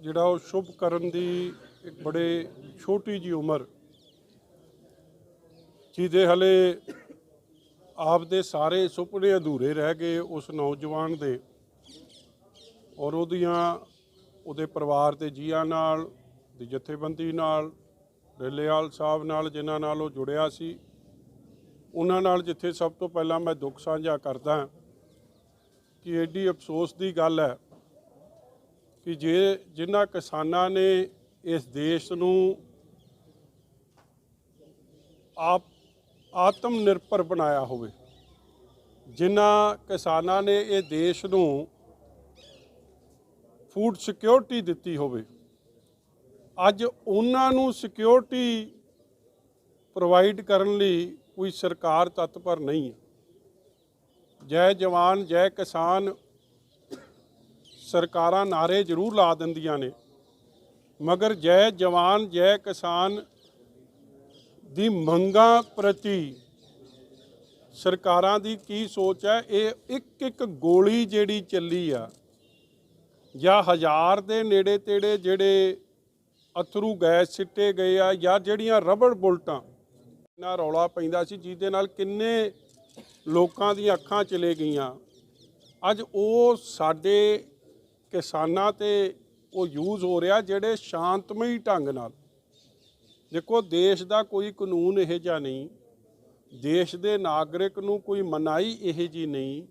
ਜਿਹੜਾ ਉਹ ਸ਼ੁਭ ਕਰਨ ਦੀ ਇੱਕ ਬੜੇ ਛੋਟੀ ਜੀ ਉਮਰ ਜਿਹਦੇ ਹਲੇ ਆਪਦੇ ਸਾਰੇ ਸੁਪਨੇ ਅਧੂਰੇ ਰਹਿ ਗਏ ਉਸ ਨੌਜਵਾਨ ਦੇ ਔਰ ਉਹਦੀਆਂ, ਉਹਦੇ ਪਰਿਵਾਰ ਦੇ ਜੀਆਂ ਨਾਲ, ਦੀ ਜਥੇਬੰਦੀ ਨਾਲ ਰੇਲੇਵਾਲ ਸਾਹਿਬ ਨਾਲ ਜਿਨ੍ਹਾਂ ਨਾਲ ਉਹ ਜੁੜਿਆ ਸੀ, ਉਹਨਾਂ ਨਾਲ ਜਿੱਥੇ ਸਭ ਤੋਂ ਪਹਿਲਾਂ ਮੈਂ ਦੁੱਖ ਸਾਂਝਾ ਕਰਦਾ ਕਿ ਐਡੀ ਅਫਸੋਸ ਦੀ ਗੱਲ ਹੈ ਕਿ ਜੇ ਜਿਨ੍ਹਾਂ ਕਿਸਾਨਾਂ ਨੇ ਇਸ ਦੇਸ਼ ਨੂੰ ਆਪ ਆਤਮ ਨਿਰਭਰ ਬਣਾਇਆ ਹੋਵੇ ਜਿਨ੍ਹਾਂ ਕਿਸਾਨਾਂ ਨੇ ਇਹ ਦੇਸ਼ ਨੂੰ ਫੂਡ ਸਿਕਿਉਰਿਟੀ ਦਿੱਤੀ ਹੋਵੇ, ਅੱਜ ਉਹਨਾਂ ਨੂੰ ਸਿਕਿਉਰਿਟੀ ਪ੍ਰੋਵਾਈਡ ਕਰਨ ਲਈ ਕੋਈ ਸਰਕਾਰ ਤਤਪਰ ਨਹੀਂ ਹੈ। ਜੈ ਜਵਾਨ, ਜੈ ਕਿਸਾਨ ਸਰਕਾਰਾਂ ਨਾਰੇ ਜ਼ਰੂਰ ਲਾ ਦਿੰਦੀਆਂ ਨੇ। ਮਗਰ ਜੈ ਜਵਾਨ, ਜੈ ਕਿਸਾਨ ਦੀ ਮੰਗਾਂ ਪ੍ਰਤੀ ਸਰਕਾਰਾਂ ਦੀ ਕੀ ਸੋਚ ਹੈ? ਇਹ ਇੱਕ ਇੱਕ ਗੋਲੀ ਜਿਹੜੀ ਚੱਲੀ ਆ, ਜਾਂ ਹਜ਼ਾਰ ਦੇ ਨੇੜੇ ਤੇੜੇ ਜਿਹੜੇ ਅਥਰੂ ਗੈਸ ਸਿੱਟੇ ਗਏ ਆ, ਜਾਂ ਜਿਹੜੀਆਂ ਰਬੜ ਬੁਲਟਾਂ ਨਾ ਰੌਲਾ ਪੈਂਦਾ ਸੀ, ਜਿਹਦੇ ਨਾਲ ਕਿੰਨੇ ਲੋਕਾਂ ਦੀਆਂ ਅੱਖਾਂ ਚਲੇ ਗਈਆਂ। ਅੱਜ ਉਹ ਸਾਡੇ ਕਿਸਾਨਾਂ ਤੇ ਉਹ ਯੂਜ਼ ਹੋ ਰਿਹਾ ਜਿਹੜੇ ਸ਼ਾਂਤਮਈ ਢੰਗ ਨਾਲ। ਦੇਖੋ, ਦੇਸ਼ ਦਾ ਕੋਈ ਕਾਨੂੰਨ ਇਹ ਜਿਹਾ ਨਹੀਂ। ਦੇਸ਼ ਦੇ ਨਾਗਰਿਕ ਨੂੰ ਕੋਈ ਮਨਾਈ ਇਹ ਜੀ ਨਹੀਂ।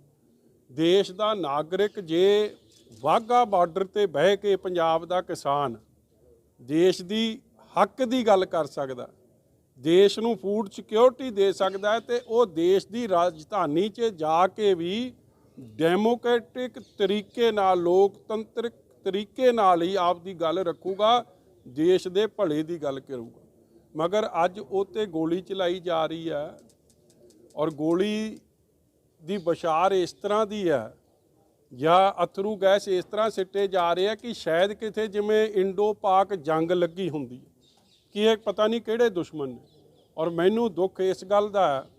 ਦੇਸ਼ ਦਾ ਨਾਗਰਿਕ ਜੇ ਵਾਹਗਾ ਬਾਰਡਰ ਤੇ ਬਹਿ ਕੇ ਪੰਜਾਬ ਦਾ ਕਿਸਾਨ, ਦੇਸ਼ ਦੀ ਹੱਕ ਦੀ ਗੱਲ ਕਰ ਸਕਦਾ, ਦੇਸ਼ ਨੂੰ ਫੂਡ ਸਿਕਿਉਰਿਟੀ ਦੇ ਸਕਦਾ ਹੈ ਤੇ ਉਹ ਦੇਸ਼ ਦੀ ਰਾਜਧਾਨੀ 'ਚ ਜਾ ਕੇ ਵੀ ਡੈਮੋਕ੍ਰੈਟਿਕ ਤਰੀਕੇ ਨਾਲ, ਲੋਕਤੰਤਰਿਕ ਤਰੀਕੇ ਨਾਲ ਹੀ ਆਪ ਦੀ ਗੱਲ ਰੱਖੂਗਾ, ਦੇਸ਼ ਦੇ ਭਲੇ ਦੀ ਗੱਲ ਕਰੂਗਾ। ਮਗਰ ਅੱਜ ਉਹ ਤੇ ਗੋਲੀ ਚਲਾਈ ਜਾ ਰਹੀ ਹੈ ਔਰ ਗੋਲੀ ਦੀ ਬਸ਼ਾਰ ਇਸ ਤਰ੍ਹਾਂ ਦੀ ਹੈ ਜਾਂ ਅਥਰੂ ਗੈਸ ਇਸ ਤਰ੍ਹਾਂ ਸਿੱਟੇ ਜਾ ਰਹੇ ਆ ਕਿ ਸ਼ਾਇਦ ਕਿਤੇ ਜਿਵੇਂ ਇੰਡੋ ਪਾਕ ਜੰਗ ਲੱਗੀ ਹੁੰਦੀ ਹੈ। ਕਿ ਇਹ ਪਤਾ ਨਹੀਂ ਕਿਹੜੇ ਦੁਸ਼ਮਣ ਨੇ। ਔਰ ਮੈਨੂੰ ਦੁੱਖ ਇਸ ਗੱਲ ਦਾ ਹੈ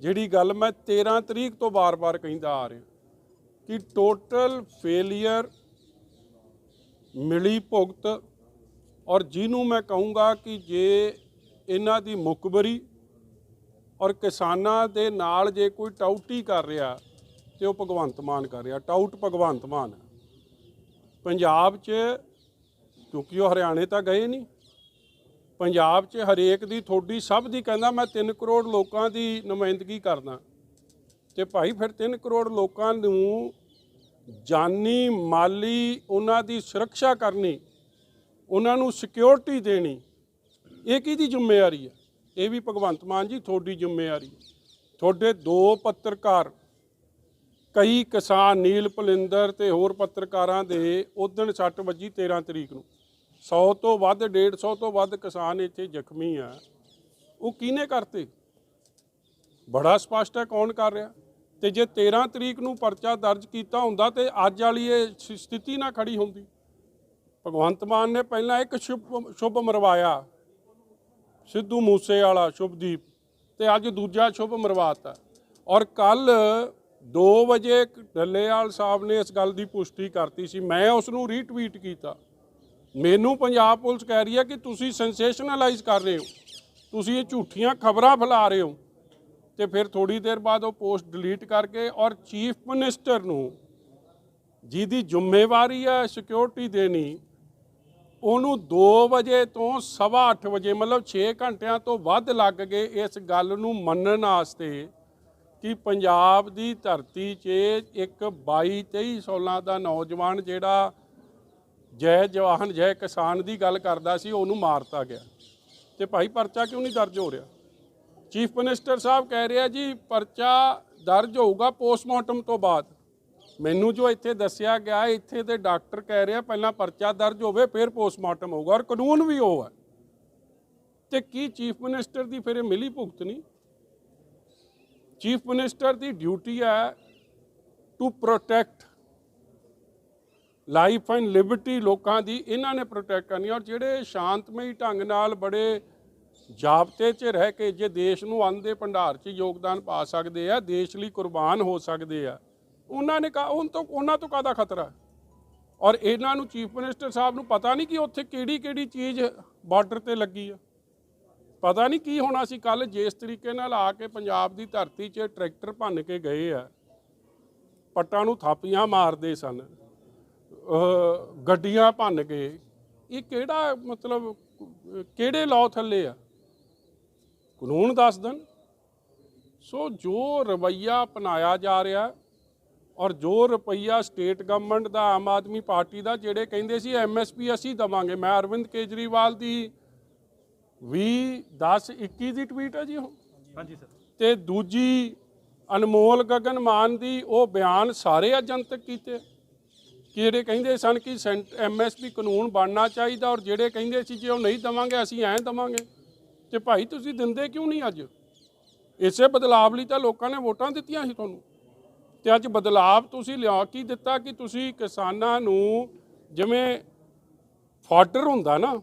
ਜਿਹੜੀ ਗੱਲ ਮੈਂ 13 ਤਰੀਕ ਤੋਂ ਬਾਰ-ਬਾਰ ਕਹਿੰਦਾ ਆ ਰਿਹਾ, ਕਿ ਟੋਟਲ ਫੇਲਿਅਰ ਮਿਲੀ ਭੁਗਤ ਔਰ ਜਿਹਨੂੰ ਮੈਂ ਕਹੂੰਗਾ ਕਿ ਜੇ ਇਹਨਾਂ ਦੀ ਮੁਕਬਰੀ ਔਰ ਕਿਸਾਨਾਂ ਦੇ ਨਾਲ ਜੇ ਕੋਈ ਟਾਊਟੀ ਕਰ ਰਿਹਾ ਤੇ ਉਹ ਭਗਵੰਤ ਮਾਨ ਕਰ ਰਿਹਾ, ਟਾਊਟ ਭਗਵੰਤ ਮਾਨ ਹੈ। ਪੰਜਾਬ 'ਚ ਕਿਉਂਕਿ ਉਹ ਹਰਿਆਣੇ ਤਾਂ ਗਏ ਨਹੀਂ ਪੰਜਾਬ 'ਚ ਹਰੇਕ ਦੀ ਥੋੜੀ ਸਭ ਦੀ ਕਹਿੰਦਾ ਮੈਂ 3 ਕਰੋੜ ਲੋਕਾਂ ਦੀ ਨੁਮਾਇੰਦਗੀ ਕਰਦਾ। ਤੇ ਭਾਈ ਫਿਰ 3 ਕਰੋੜ ਲੋਕਾਂ ਨੂੰ ਜਾਨੀ, ਮਾਲੀ, ਉਹਨਾਂ ਦੀ ਸੁਰੱਖਿਆ ਕਰਨੀ, ਉਹਨਾਂ ਨੂੰ ਸਿਕਿਉਰਿਟੀ ਦੇਣੀ, ਇਹ ਕਿਹਦੀ ਜ਼ਿੰਮੇਵਾਰੀ ਹੈ ਇਹ ਵੀ ਭਗਵੰਤ ਮਾਨ ਜੀ ਤੁਹਾਡੀ ਜ਼ਿੰਮੇਵਾਰੀ ਹੈ ਤੁਹਾਡੇ ਦੋ ਪੱਤਰਕਾਰ, ਕਈ ਕਿਸਾਨ ਨੀਲ ਭਲਿੰਦਰ ਤੇ ਹੋਰ ਪੱਤਰਕਾਰਾਂ ਦੇ ਉਦਣ ਸੱਟ ਵੱਜੀ 13 ਤਰੀਕ ਨੂੰ। 100 ਤੋਂ ਵੱਧ 150 ਤੋਂ ਵੱਧ ਕਿਸਾਨ ਇੱਥੇ ਜ਼ਖਮੀ ਆ। ਉਹ ਕਿਹਨੇ ਕਰਤੇ? ਬੜਾ ਸਪਸ਼ਟ ਹੈ ਕੌਣ ਕਰ ਰਿਹਾ। ਤੇ ਜੇ 13 ਤਰੀਕ ਨੂੰ ਪਰਚਾ ਦਰਜ ਕੀਤਾ ਹੁੰਦਾ ਤੇ ਅੱਜ ਵਾਲੀ ਇਹ ਸਥਿਤੀ ਨਾ ਖੜੀ ਹੁੰਦੀ। ਭਗਵੰਤ ਮਾਨ ਨੇ ਪਹਿਲਾਂ ਇੱਕ ਸ਼ੁਭ ਸ਼ੁਭ ਮਰਵਾਇਆ। ਸਿੱਧੂ ਮੂਸੇ ਵਾਲਾ ਸ਼ੁਭਦੀਪ। ਤੇ ਅੱਜ ਦੂਜਾ ਸ਼ੁਭ ਮਰਵਾਤਾ। ਔਰ ਕੱਲ 2 ਵਜੇ ਡੱਲੇਵਾਲ ਸਾਹਿਬ ਨੇ ਇਸ ਗੱਲ ਦੀ ਪੁਸ਼ਟੀ ਕਰਤੀ ਸੀ। ਮੈਂ ਉਸ ਨੂੰ ਰੀਟਵੀਟ ਕੀਤਾ। ਮੈਨੂੰ ਪੰਜਾਬ ਪੁਲਿਸ ਕਹਿ ਰਹੀ ਹੈ ਕਿ ਤੁਸੀਂ ਸੈਂਸੇਸ਼ਨਲਾਈਜ਼ ਕਰ ਰਹੇ ਹੋ। ਤੁਸੀਂ ਇਹ ਝੂਠੀਆਂ ਖਬਰਾਂ ਫੈਲਾ ਰਹੇ ਹੋ। ਤੇ ਫਿਰ ਥੋੜੀ ਦੇਰ ਬਾਅਦ ਉਹ ਪੋਸਟ ਡਿਲੀਟ ਕਰਕੇ ਔਰ ਚੀਫ ਮਿਨਿਸਟਰ ਨੂੰ ਜਿਹਦੀ ਜ਼ਿੰਮੇਵਾਰੀ ਹੈ ਸਿਕਿਉਰਿਟੀ ਦੇਣੀ, ਉਹਨੂੰ 2 ਵਜੇ ਤੋਂ ਸਵਾ 8 ਵਜੇ ਮਤਲਬ 6 ਘੰਟਿਆਂ ਤੋਂ ਵੱਧ ਲੱਗ ਗਏ ਇਸ ਗੱਲ ਨੂੰ ਮੰਨਣ ਵਾਸਤੇ ਕਿ ਪੰਜਾਬ ਦੀ ਧਰਤੀ 'ਚ ਇੱਕ 22 23 ਸਾਲਾਂ ਦਾ ਨੌਜਵਾਨ ਜਿਹੜਾ ਜੈ ਜਵਾਨ, ਜੈ ਕਿਸਾਨ ਦੀ ਗੱਲ ਕਰਦਾ ਸੀ, ਉਹਨੂੰ ਮਾਰਤਾ ਗਿਆ। ਤੇ ਭਾਈ ਪਰਚਾ ਕਿਉਂ ਨਹੀਂ ਦਰਜ ਹੋ ਰਿਹਾ? ਚੀਫ ਮਿਨਿਸਟਰ ਸਾਹਿਬ ਕਹਿ ਰਿਹਾ ਜੀ, ਪਰਚਾ ਦਰਜ ਹੋਊਗਾ ਪੋਸਟਮਾਰਟਮ ਤੋਂ ਬਾਅਦ। ਮੈਨੂੰ ਜੋ ਇੱਥੇ ਦੱਸਿਆ ਗਿਆ, ਇੱਥੇ ਦੇ ਡਾਕਟਰ ਕਹਿ ਰਿਹਾ ਪਹਿਲਾਂ ਪਰਚਾ ਦਰਜ ਹੋਵੇ, ਫਿਰ ਪੋਸਟਮਾਰਟਮ ਹੋਊਗਾ, ਔਰ ਕਾਨੂੰਨ ਵੀ ਉਹ ਹੈ। ਤੇ ਕੀ ਚੀਫ ਮਿਨਿਸਟਰ ਦੀ ਫਿਰ ਇਹ ਮਿਲੀ ਭੁਗਤ ਨਹੀਂ? ਚੀਫ ਮਿਨਿਸਟਰ ਦੀ ਡਿਊਟੀ ਹੈ to protect life and liberty ਲੋਕਾਂ ਦੀ ਇਹਨਾਂ ਨੇ ਪ੍ਰੋਟੈਕਟ ਕਰਨੀ ਔਰ ਜਿਹੜੇ ਸ਼ਾਂਤਮਈ ਢੰਗ ਨਾਲ ਬੜੇ ਜਾਬਤੇ 'ਚ ਰਹਿ ਕੇ ਜੇ ਦੇਸ਼ ਨੂੰ ਅੰਨ ਦੇ ਭੰਡਾਰ 'ਚ ਯੋਗਦਾਨ ਪਾ ਸਕਦੇ ਆ, ਦੇਸ਼ ਲਈ ਕੁਰਬਾਨ ਹੋ ਸਕਦੇ ਆ, ਉਹਨਾਂ ਨੇ ਕਹਾ ਉਹਨਾਂ ਤੋਂ ਉਹਨਾਂ ਤੋਂ ਕਾਹਦਾ ਖਤਰਾ? ਔਰ ਇਹਨਾਂ ਨੂੰ ਚੀਫ ਮਿਨਿਸਟਰ ਸਾਹਿਬ ਨੂੰ ਪਤਾ ਨਹੀਂ ਕਿ ਉੱਥੇ ਕਿਹੜੀ ਕਿਹੜੀ ਚੀਜ਼ ਬਾਰਡਰ ਤੇ ਲੱਗੀ ਆ। ਪਤਾ ਨਹੀਂ ਕੀ ਹੋਣਾ ਸੀ ਕੱਲ ਜਿਸ ਤਰੀਕੇ ਨਾਲ ਆ ਕੇ ਪੰਜਾਬ ਦੀ ਧਰਤੀ 'ਚ ਟਰੈਕਟਰ ਭੰਨ ਕੇ ਗਏ ਆ, ਪੱਟਾਂ ਨੂੰ ਥਾਪੀਆਂ ਮਾਰਦੇ ਸਨ। ਗੱਡੀਆਂ ਭੰਨ ਕੇ ਇਹ ਕਿਹੜਾ ਮਤਲਬ ਕਿਹੜੇ ਲਾਅ ਥੱਲੇ ਆ? ਕਾਨੂੰਨ ਦੱਸ ਦੇਣ। ਸੋ ਜੋ ਰਵਈਆ ਅਪਣਾਇਆ ਜਾ ਰਿਹਾ ਔਰ ਜੋ ਰੁਪਈਆ ਸਟੇਟ ਗਵਰਨਮੈਂਟ ਦਾ ਆਮ ਆਦਮੀ ਪਾਰਟੀ ਦਾ ਜਿਹੜੇ ਕਹਿੰਦੇ ਸੀ ਐਮਐਸਪੀ ਅਸੀਂ ਦਵਾਂਗੇ ਮੈਂ ਅਰਵਿੰਦ ਕੇਜਰੀਵਾਲ ਦੀ 20 10 21 ਦੀ ਟਵੀਟ ਹੈ ਜੀ ਉਹ। ਹਾਂਜੀ ਸਰ। ਤੇ ਦੂਜੀ ਅਨਮੋਲ ਗਗਨ ਮਾਨ ਦੀ ਉਹ ਬਿਆਨ ਸਾਰੇ ਅਜੰਤਕ ਕੀਤੇ। ਕਿ ਜਿਹੜੇ ਕਹਿੰਦੇ ਸਨ ਕਿ ਐਮਐਸਪੀ ਕਾਨੂੰਨ ਬਣਨਾ ਚਾਹੀਦਾ ਔਰ ਜਿਹੜੇ ਕਹਿੰਦੇ ਸੀ ਜੇ ਉਹ ਨਹੀਂ ਦਵਾਂਗੇ, ਅਸੀਂ ਐਂ ਦਵਾਂਗੇ। ਤੇ ਭਾਈ ਤੁਸੀਂ ਦਿੰਦੇ ਕਿਉਂ ਨਹੀਂ ਅੱਜ? ਇਸੇ ਬਦਲਾਵ ਲਈ ਤਾਂ ਲੋਕਾਂ ਨੇ ਵੋਟਾਂ ਦਿੱਤੀਆਂ ਸੀ ਤੁਹਾਨੂੰ। ਤੇ ਅੱਜ ਬਦਲਾਵ ਤੁਸੀਂ ਲਿਆ ਕੀ ਦਿੱਤਾ ਕਿ ਤੁਸੀਂ ਕਿਸਾਨਾਂ ਨੂੰ ਜਿਵੇਂ ਫਾਡਰ ਹੁੰਦਾ ਨਾ,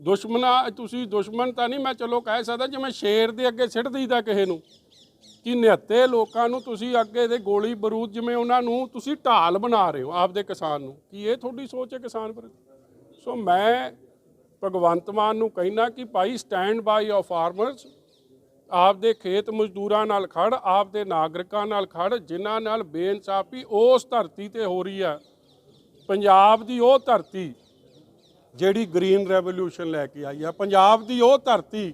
ਦੁਸ਼ਮਣਾ, ਤੁਸੀਂ ਦੁਸ਼ਮਣ ਤਾਂ ਨਹੀਂ, ਮੈਂ ਚਲੋ ਕਹਿ ਸਕਦਾ ਜਿਵੇਂ ਸ਼ੇਰ ਦੇ ਅੱਗੇ ਸਿੱਟ ਦਈਦਾ ਕਿਸੇ ਨੂੰ। ਕਿ ਨਿਹੱਤੇ ਲੋਕਾਂ ਨੂੰ ਤੁਸੀਂ ਅੱਗੇ ਦੇ ਗੋਲੀ ਬਰੂਦ ਜਿਵੇਂ ਉਹਨਾਂ ਨੂੰ ਤੁਸੀਂ ਢਾਲ ਬਣਾ ਰਹੇ ਹੋ ਆਪਦੇ ਕਿਸਾਨ ਨੂੰ, ਕੀ ਇਹ ਤੁਹਾਡੀ ਸੋਚ ਹੈ ਕਿਸਾਨ ਪ੍ਰਤੀ? ਸੋ ਮੈਂ ਭਗਵੰਤ ਮਾਨ ਨੂੰ ਕਹਿਣਾ ਕਿ ਭਾਈ ਸਟੈਂਡ ਬਾਈ ਆਫ ਫਾਰਮਰਸ ਆਪਦੇ ਖੇਤ ਮਜ਼ਦੂਰਾਂ ਨਾਲ ਖੜ, ਆਪਦੇ ਨਾਗਰਿਕਾਂ ਨਾਲ ਖੜ, ਜਿਨ੍ਹਾਂ ਨਾਲ ਬੇਇਨਸਾਫੀ ਉਸ ਧਰਤੀ ਤੇ ਹੋ ਰਹੀ ਹੈ। ਪੰਜਾਬ ਦੀ ਉਹ ਧਰਤੀ ਜਿਹੜੀ ਗ੍ਰੀਨ ਰੈਵੋਲੂਸ਼ਨ ਲੈ ਕੇ ਆਈ ਆ, ਪੰਜਾਬ ਦੀ ਉਹ ਧਰਤੀ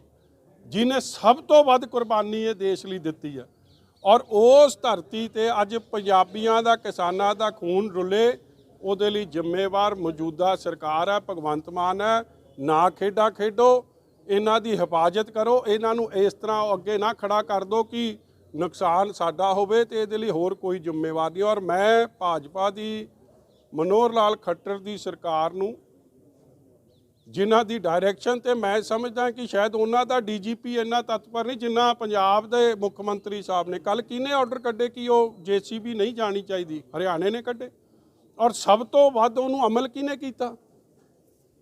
ਜਿਨੇ ਸਭ ਤੋਂ ਵੱਧ ਕੁਰਬਾਨੀ ਇਹ ਦੇਸ਼ ਲਈ ਦਿੱਤੀ ਹੈ। ਔਰ ਉਸ ਧਰਤੀ ਤੇ ਅੱਜ ਪੰਜਾਬੀਆਂ ਦਾ, ਕਿਸਾਨਾਂ ਦਾ ਖੂਨ ਰੁੱਲੇ, ਉਹਦੇ ਲਈ ਜ਼ਿੰਮੇਵਾਰ ਮੌਜੂਦਾ ਸਰਕਾਰ ਹੈ, ਭਗਵੰਤ ਮਾਨ ਹੈ। ਨਾ ਖੇਡਾਂ ਖੇਡੋ, ਇਹਨਾਂ ਦੀ ਹਿਫਾਜ਼ਤ ਕਰੋ, ਇਹਨਾਂ ਨੂੰ ਇਸ ਤਰ੍ਹਾਂ ਅੱਗੇ ਨਾ ਖੜਾ ਕਰ ਦਿਓ ਕਿ ਨੁਕਸਾਨ ਸਾਡਾ ਹੋਵੇ ਤੇ ਇਹਦੇ ਲਈ ਹੋਰ ਕੋਈ ਜ਼ਿੰਮੇਵਾਰ ਨਹੀਂ। ਔਰ ਮੈਂ ਭਾਜਪਾ ਦੀ, ਮਨੋਹਰ ਲਾਲ ਖੱਟਰ ਦੀ ਸਰਕਾਰ ਨੂੰ ਜਿਨ੍ਹਾਂ ਦੀ ਡਾਇਰੈਕਸ਼ਨ ਤੇ ਮੈਂ ਸਮਝਦਾ ਕਿ ਸ਼ਾਇਦ ਉਹਨਾਂ ਦਾ ਡੀਜੀਪੀ ਇੰਨਾ ਤਤਪਰ ਨਹੀਂ, ਜਿੰਨਾ ਪੰਜਾਬ ਦੇ ਮੁੱਖ ਮੰਤਰੀ ਸਾਹਿਬ ਨੇ। ਕੱਲ ਕਿਹਨੇ ਆਰਡਰ ਕੱਢੇ ਕਿ ਉਹ ਜੇਸੀਬੀ ਨਹੀਂ ਜਾਣੀ ਚਾਹੀਦੀ? ਹਰਿਆਣੇ ਨੇ ਕੱਢੇ। ਔਰ ਸਭ ਤੋਂ ਵੱਧ ਉਹਨੂੰ ਅਮਲ ਕਿਹਨੇ ਕੀਤਾ?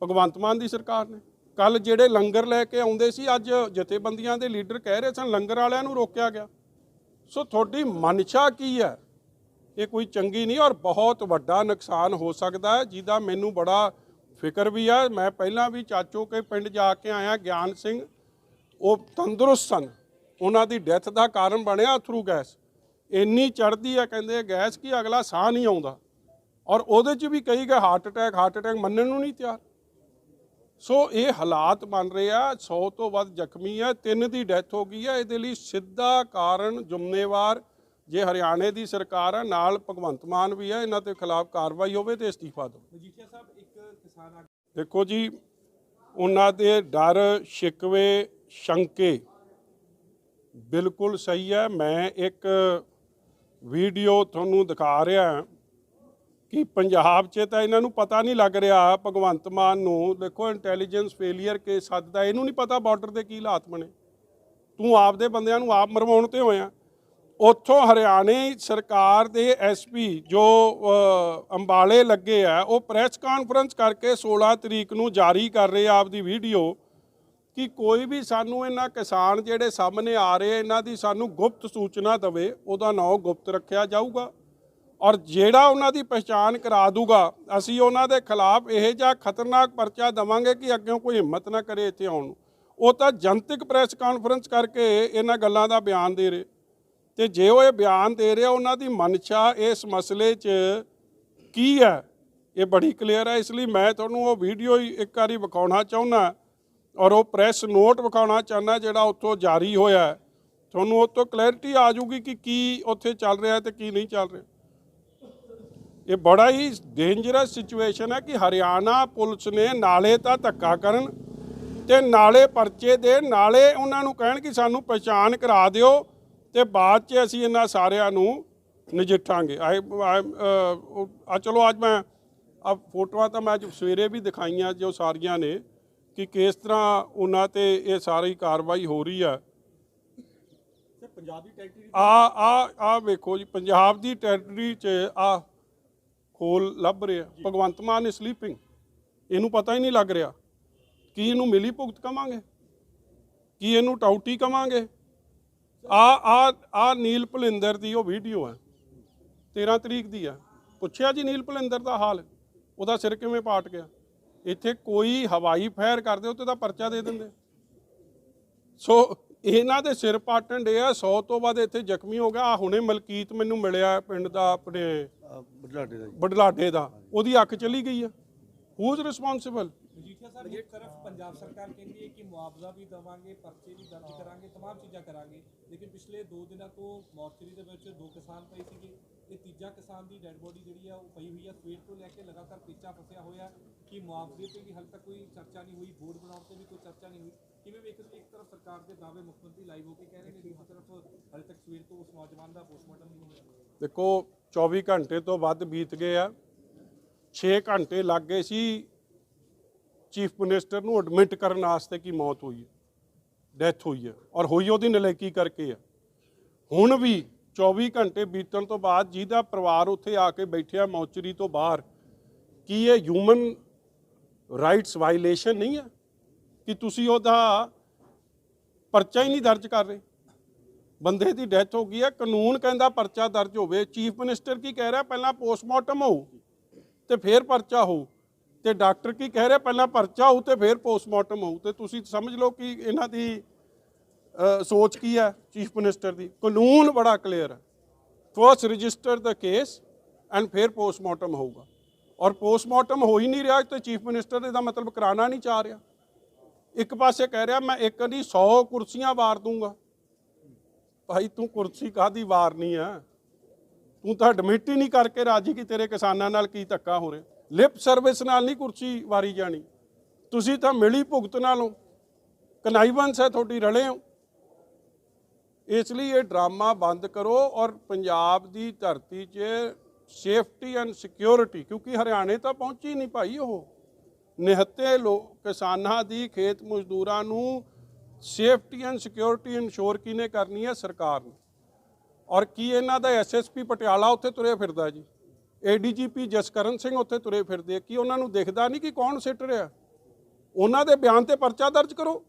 ਭਗਵੰਤ ਮਾਨ ਦੀ ਸਰਕਾਰ ਨੇ। ਕੱਲ ਜਿਹੜੇ ਲੰਗਰ ਲੈ ਕੇ ਆਉਂਦੇ ਸੀ, ਅੱਜ ਜਥੇਬੰਦੀਆਂ ਦੇ ਲੀਡਰ ਕਹਿ ਰਹੇ ਸਨ, ਲੰਗਰ ਵਾਲਿਆਂ ਨੂੰ ਰੋਕਿਆ ਗਿਆ। ਸੋ ਤੁਹਾਡੀ ਮਨਸ਼ਾ ਕੀ ਹੈ? ਇਹ ਕੋਈ ਚੰਗੀ ਨਹੀਂ ਔਰ ਬਹੁਤ ਵੱਡਾ ਨੁਕਸਾਨ ਹੋ ਸਕਦਾ ਹੈ, ਜਿਹਦਾ ਮੈਨੂੰ ਬੜਾ ਫਿਕਰ ਵੀ ਹੈ ਮੈਂ ਪਹਿਲਾਂ ਵੀ ਚਾਚੋ ਕੇ ਪਿੰਡ ਜਾ ਕੇ ਆਇਆ, ਗਿਆਨ ਸਿੰਘ, ਉਹ ਤੰਦਰੁਸਤ ਸਨ। ਉਹਨਾਂ ਦੀ ਡੈਥ ਦਾ ਕਾਰਨ ਬਣਿਆ ਥਰੂ ਗੈਸ। ਇੰਨੀ ਚੜਦੀ ਹੈ ਕਹਿੰਦੇ ਗੈਸ ਕਿ ਅਗਲਾ ਸਾਹ ਨਹੀਂ ਆਉਂਦਾ। ਔਰ ਉਹਦੇ 'ਚ ਵੀ ਕਈ ਗਏ ਹਾਰਟ ਅਟੈਕ ਹਾਰਟ ਅਟੈਕ ਮੰਨਣ ਨੂੰ ਨਹੀਂ ਤਿਆਰ। ਸੋ ਇਹ ਹਾਲਾਤ ਬਣ ਰਹੇ ਆ 100 ਤੋਂ ਵੱਧ ਜ਼ਖਮੀ ਆ, ਤਿੰਨ ਦੀ ਡੈਥ ਹੋ ਗਈ ਆ, ਇਹਦੇ ਲਈ ਸਿੱਧਾ ਕਾਰਨ ਜ਼ਿੰਮੇਵਾਰ, ਜੇ ਹਰਿਆਣੇ ਦੀ ਸਰਕਾਰ ਆ, ਨਾਲ ਭਗਵੰਤ ਮਾਨ ਵੀ ਆ, ਇਹਨਾਂ ਦੇ ਖਿਲਾਫ ਕਾਰਵਾਈ ਹੋਵੇ ਤੇ ਅਸਤੀਫਾ ਦਿਓ ਮਜੀਠੀਆ ਸਾਹਿਬ ਦੇਖੋ ਜੀ, ਉਹਨਾਂ ਦੇ ਡਰ, ਸ਼ਿਕਵੇ, ਸ਼ੰਕੇ ਬਿਲਕੁਲ ਸਹੀ ਹੈ। ਮੈਂ ਇੱਕ ਵੀਡੀਓ ਤੁਹਾਨੂੰ ਦਿਖਾ ਰਿਹਾ ਕਿ ਪੰਜਾਬ 'ਚ ਤਾਂ ਇਹਨਾਂ ਨੂੰ ਪਤਾ ਨਹੀਂ ਲੱਗ ਰਿਹਾ ਭਗਵੰਤ ਮਾਨ ਨੂੰ। ਦੇਖੋ ਇੰਟੈਲੀਜੈਂਸ ਫੇਲਿਅਰ ਕੇ ਸੱਦਦਾ ਇਹਨੂੰ ਨਹੀਂ ਪਤਾ ਬਾਰਡਰ ਦੇ ਕੀ ਹਾਲਾਤ ਬਣੇ। ਤੂੰ ਆਪਦੇ ਬੰਦਿਆਂ ਨੂੰ ਆਪ ਮਰਵਾਉਣ ਤੇ ਹੋਇਆ। ਉੱਥੋਂ ਹਰਿਆਣੇ ਸਰਕਾਰ ਦੇ ਐਸਪੀ ਜੋ ਅੰਬਾਲੇ ਲੱਗੇ ਆ, ਉਹ ਪ੍ਰੈਸ ਕਾਨਫਰੰਸ ਕਰਕੇ 16 ਤਰੀਕ ਨੂੰ ਜਾਰੀ ਕਰ ਰਹੇ ਆਪਦੀ ਵੀਡੀਓ ਕਿ ਕੋਈ ਵੀ ਸਾਨੂੰ ਇਹਨਾਂ ਕਿਸਾਨ ਜਿਹੜੇ ਸਾਹਮਣੇ ਆ ਰਹੇ ਇਹਨਾਂ ਦੀ ਸਾਨੂੰ ਗੁਪਤ ਸੂਚਨਾ ਦਵੇ, ਉਹਦਾ ਨਾਂ ਗੁਪਤ ਰੱਖਿਆ ਜਾਊਗਾ ਔਰ ਜਿਹੜਾ ਉਹਨਾਂ ਦੀ ਪਛਾਣ ਕਰਾ ਦੂਗਾ, ਅਸੀਂ ਉਹਨਾਂ ਦੇ ਖਿਲਾਫ ਇਹ ਜਿਹਾ ਖਤਰਨਾਕ ਪਰਚਾ ਦਵਾਂਗੇ ਕਿ ਅੱਗੇ ਕੋਈ ਹਿੰਮਤ ਨਾ ਕਰੇ ਇੱਥੇ ਆਉਣ ਨੂੰ। ਉਹ ਤਾਂ ਜਨਤਕ ਪ੍ਰੈਸ ਕਾਨਫਰੰਸ ਕਰਕੇ ਇਹਨਾਂ ਗੱਲਾਂ ਦਾ ਬਿਆਨ ਦੇ ਰਹੇ। ਤੇ ਜੇ ਉਹ ਇਹ ਬਿਆਨ ਦੇ ਰਿਹਾ, ਉਹਨਾਂ ਦੀ ਮਨਸ਼ਾ ਇਸ ਮਸਲੇ 'ਚ ਕੀ ਹੈ? ਇਹ ਬੜੀ ਕਲੀਅਰ ਹੈ। ਇਸ ਲਈ ਮੈਂ ਤੁਹਾਨੂੰ ਉਹ ਵੀਡੀਓ ਇੱਕ ਵਾਰੀ ਵਿਖਾਉਣਾ ਚਾਹੁੰਦਾ ਔਰ ਉਹ ਪ੍ਰੈਸ ਨੋਟ ਵਿਖਾਉਣਾ ਚਾਹੁੰਦਾ ਜਿਹੜਾ ਉੱਥੋਂ ਜਾਰੀ ਹੋਇਆ ਤੁਹਾਨੂੰ ਉਹ ਤੋਂ ਕਲੈਰਿਟੀ ਆ ਜਾਊਗੀ ਕਿ ਕੀ ਉੱਥੇ ਚੱਲ ਰਿਹਾ ਤੇ ਕੀ ਨਹੀਂ ਚੱਲ ਰਿਹਾ। ਇਹ ਬੜਾ ਹੀ ਡੇਂਜਰਸ ਸਿਚੁਏਸ਼ਨ ਹੈ ਕਿ ਹਰਿਆਣਾ ਪੁਲਿਸ ਨੇ ਨਾਲੇ ਤਾਂ ਧੱਕਾ ਕਰਨ ਤੇ ਨਾਲੇ ਪਰਚੇ ਦੇ ਨਾਲੇ ਉਹਨਾਂ ਨੂੰ ਕਹਿਣ ਕਿ ਸਾਨੂੰ ਪਛਾਣ ਕਰਾ ਦਿਓ। ਤੇ ਬਾਅਦ 'ਚ ਅਸੀਂ ਇਹਨਾਂ ਸਾਰਿਆਂ ਨੂੰ ਨਜਿੱਠਾਂਗੇ। ਆ ਚਲੋ ਅੱਜ ਮੈਂ ਆ ਫੋਟੋਆਂ ਤਾਂ ਮੈਂ ਅੱਜ ਸਵੇਰੇ ਵੀ ਦਿਖਾਈਆਂ ਜੋ ਸਾਰੀਆਂ ਨੇ ਕਿ ਕਿਸ ਤਰ੍ਹਾਂ ਉਹਨਾਂ ਤੇ ਇਹ ਸਾਰੀ ਕਾਰਵਾਈ ਹੋ ਰਹੀ ਆ। ਪੰਜਾਬੀ ਟੈਰੀਟਰੀ ਆ ਆ ਆ ਵੇਖੋ ਜੀ ਪੰਜਾਬ ਦੀ ਟੈਰੀਟਰੀ 'ਚ ਆ ਖੋਲ ਲੱਭ ਰਿਹਾ। ਭਗਵੰਤ ਮਾਨ ਇਸ ਸਲੀਪਿੰਗ ਇਹਨੂੰ ਪਤਾ ਹੀ ਨਹੀਂ ਲੱਗ ਰਿਹਾ। ਕੀ ਇਹਨੂੰ ਮਿਲੀ ਭੁਗਤ ਕਵਾਂਗੇ? ਕੀ ਇਹਨੂੰ ਟਾਊਟੀ ਕਵਾਂਗੇ? ਆ ਆ ਆ ਨੀਲ ਭਲਿੰਦਰ ਦੀ ਉਹ ਵੀਡੀਓ ਹੈ 13 ਤਰੀਕ ਦੀ ਆ ਪੁੱਛਿਆ ਜੀ ਨੀਲ ਭਲਿੰਦਰ ਦਾ ਹਾਲ ਉਹਦਾ ਸਿਰ ਕਿਵੇਂ ਪਾਟ ਗਿਆ ਇੱਥੇ ਕੋਈ ਹਵਾਈ ਫਾਇਰ ਕਰਦੇ ਉੱਤੇ ਤਾਂ ਪਰਚਾ ਦੇ ਦਿੰਦੇ ਸੋ ਇਹਨਾਂ ਦੇ ਸਿਰ ਪਾਟਣ ਦੇ ਆ 100 ਤੋਂ ਵੱਧ ਇੱਥੇ ਜ਼ਖਮੀ ਹੋ ਗਿਆ ਆ ਹੁਣੇ ਮਲਕੀਤ ਮੈਨੂੰ ਮਿਲਿਆ ਪਿੰਡ ਦਾ ਆਪਣੇ ਬੁਢਲਾਡੇ ਦਾ ਜੀ ਬਡਲਾਡੇ ਦਾ ਉਹਦੀ ਅੱਖ ਚਲੀ ਗਈ ਆ ਹੂ ਇਜ਼ ਰਿਸਪੌਂਸਿਬਲ ਮਜੀਠੀਆ ਸਾਹਿਬ ਇੱਕ ਤਰਫ ਪੰਜਾਬ ਸਰਕਾਰ ਕਹਿੰਦੀ ਹੈ ਕਿ ਮੁਆਵਜ਼ਾ ਵੀ ਦੇਵਾਂਗੇ ਪਰਚੇ ਵੀ ਦਰਜ ਕਰਾਂਗੇ तमाम ਚੀਜ਼ਾਂ ਕਰਾਂਗੇ ਲੇਕਿਨ ਪਿਛਲੇ 2 ਦਿਨਾਂ ਤੋਂ ਮੋਰਚਰੀ ਦੇ ਵਿੱਚ ਦੋ ਕਿਸਾਨ ਪਏ ਸੀਗੇ। ਇਹ ਤੀਜਾ ਕਿਸਾਨ ਦੀ ਡੈੱਡ ਬੋਡੀ ਜਿਹੜੀ ਆ, ਉਹ ਪਈ ਹੋਈ ਆ। ਸਵੇਰ ਤੋਂ ਲੈ ਕੇ ਲਗਾਤਾਰ ਪੇਚਾ ਫਸਿਆ ਹੋਇਆ। ਕਿ ਮੁਆਵਜ਼ੇ ਤੇ ਵੀ ਹਾਲੇ ਤੱਕ ਕੋਈ ਚਰਚਾ ਨਹੀਂ ਹੋਈ? ਬੋਰਡ ਬਣਾਉਣ ਤੇ ਵੀ ਕੋਈ ਚਰਚਾ ਨਹੀਂ ਹੋਈ। ਕਿਵੇਂ ਵੇਖਦੇ ਇੱਕ ਤਰਫ ਸਰਕਾਰ ਦੇ ਦਾਅਵੇ ਮੁੱਖ ਮੰਤਰੀ ਲਾਈਵ ਹੋ ਕੇ ਕਹਿ ਰਹੇ ਨੇ ਦੂਸਰੀ ਤਰਫ ਹਾਲੇ ਤੱਕ ਸਵੇਰ ਤੋਂ ਉਸ ਨੌਜਵਾਨ ਦਾ ਪੋਸਟਮਾਰਟਮ ਨਹੀਂ ਹੋਇਆ? ਦੇਖੋ 24 ਘੰਟੇ ਤੋਂ ਵੱਧ ਬੀਤ ਗਏ ਆ। 6 ਘੰਟੇ ਲੱਗ ਗਏ ਸੀ। ਚੀਫ ਮਿਨਿਸਟਰ ਨੂੰ ਐਡਮਿਟ ਕਰਨ ਵਾਸਤੇ ਕਿ ਮੌਤ ਹੋਈ ਹੈ? ਡੈਥ ਹੋਈ ਹੈ। ਔਰ ਹੋਈ ਉਹਦੀ ਨਲੇਕੀ ਕਰਕੇ ਹੈ। ਹੁਣ ਵੀ 24 ਘੰਟੇ ਬੀਤਣ ਤੋਂ ਬਾਅਦ ਜਿਹਦਾ ਪਰਿਵਾਰ ਉੱਥੇ ਆ ਕੇ ਬੈਠਿਆ ਮੌਚਰੀ ਤੋਂ ਬਾਹਰ, ਕੀ ਇਹ ਹਿਊਮਨ ਰਾਈਟਸ ਵਾਇਲੇਸ਼ਨ ਨਹੀਂ ਹੈ? ਕਿ ਤੁਸੀਂ ਉਹਦਾ ਪਰਚਾ ਹੀ ਨਹੀਂ ਦਰਜ ਕਰ ਰਹੇ? ਬੰਦੇ ਦੀ ਡੈਥ ਹੋ ਗਈ ਹੈ, ਕਾਨੂੰਨ ਕਹਿੰਦਾ ਪਰਚਾ ਦਰਜ ਹੋਵੇ, ਚੀਫ ਮਿਨਿਸਟਰ ਕੀ ਕਹਿ ਰਿਹਾ, ਪਹਿਲਾਂ ਪੋਸਟਮਾਰਟਮ ਹੋਊ ਤੇ ਫਿਰ ਪਰਚਾ ਹੋਊ। ਤੇ ਡਾਕਟਰ ਕੀ ਕਹਿ ਰਿਹਾ, ਪਹਿਲਾਂ ਪਰਚਾ ਹੋਊ ਤੇ ਫਿਰ ਪੋਸਟਮਾਰਟਮ ਹੋਊ। ਤੇ ਤੁਸੀਂ ਸਮਝ ਲਓ ਕਿ ਇਹਨਾਂ ਦੀ ਸੋਚ ਕੀ ਹੈ ਚੀਫ ਮਿਨਿਸਟਰ ਦੀ। ਕਾਨੂੰਨ ਬੜਾ ਕਲੀਅਰ ਹੈ। ਫਰਸਟ ਰਜਿਸਟਰ ਦਾ ਕੇਸ ਐਂਡ ਫਿਰ ਪੋਸਟਮਾਰਟਮ ਹੋਊਗਾ। ਔਰ ਪੋਸਟਮਾਰਟਮ ਹੋ ਹੀ ਨਹੀਂ ਰਿਹਾ, ਤੇ ਚੀਫ ਮਿਨਿਸਟਰ ਇਹਦਾ ਮਤਲਬ ਕਰਾਣਾ ਨਹੀਂ ਚਾਹ ਰਿਹਾ। ਇੱਕ ਪਾਸੇ ਕਹਿ ਰਿਹਾ, ਮੈਂ ਇੱਕ ਨਹੀਂ 100 ਕੁਰਸੀਆਂ ਵਾਰ ਦੂੰਗਾ। ਭਾਈ, ਤੂੰ ਕੁਰਸੀ ਕਾਦੀ ਵਾਰਨੀ ਆ ਤੂੰ ਤਾਂ ਐਡਮਿਟ ਹੀ ਨਹੀਂ ਕਰਕੇ ਰਾਜੀ ਕਿ ਤੇਰੇ ਕਿਸਾਨਾਂ ਨਾਲ ਕੀ ਧੱਕਾ ਹੋ ਰਿਹਾ। ਲਿਪ ਸਰਵਿਸ ਨਾਲ ਨਹੀਂ ਕੁਰਸੀ ਵਾਰੀ ਜਾਣੀ। ਤੁਸੀਂ ਤਾਂ ਮਿਲੀ ਭੁਗਤ ਨਾਲੋਂ ਕਨਾਈਵੰਸ ਹੈ ਤੁਹਾਡੀ, ਰਲੇ ਹੋ। ਇਸ ਲਈ ਇਹ ਡਰਾਮਾ ਬੰਦ ਕਰੋ ਔਰ ਪੰਜਾਬ ਦੀ ਧਰਤੀ 'ਚ ਸੇਫਟੀ ਐਂਡ ਸਿਕਿਉਰਿਟੀ, ਕਿਉਂਕਿ ਹਰਿਆਣੇ ਤਾਂ ਪਹੁੰਚੀ ਨਹੀਂ ਭਾਈ ਉਹ। ਨਿਹੱਤੇ ਲੋਕ, ਕਿਸਾਨਾਂ ਦੀ, ਖੇਤ ਮਜ਼ਦੂਰਾਂ ਨੂੰ ਸੇਫਟੀ ਐਂਡ ਸਿਕਿਉਰਿਟੀ ਇਨਸ਼ੋਰ ਕਿਨੇ ਕਰਨੀ ਹੈ? ਸਰਕਾਰ ਨੇ। ਔਰ ਕੀ ਇਹਨਾਂ ਦਾ ਐਸਐਸਪੀ ਪਟਿਆਲਾ ਉੱਥੇ ਤੁਰਿਆ ਫਿਰਦਾ ਜੀ? ਏਡੀਜੀਪੀ ਜਸਕਰਨ ਸਿੰਘ ਉੱਥੇ ਤੁਰੇ ਫਿਰਦੇ ਕਿ ਉਹਨਾਂ ਨੂੰ ਦਿਖਦਾ ਨਹੀਂ ਕਿ ਕੌਣ ਸਿੱਟ ਰਿਹਾ? ਉਹਨਾਂ ਦੇ ਬਿਆਨ ਤੇ ਪਰਚਾ ਦਰਜ ਕਰੋ।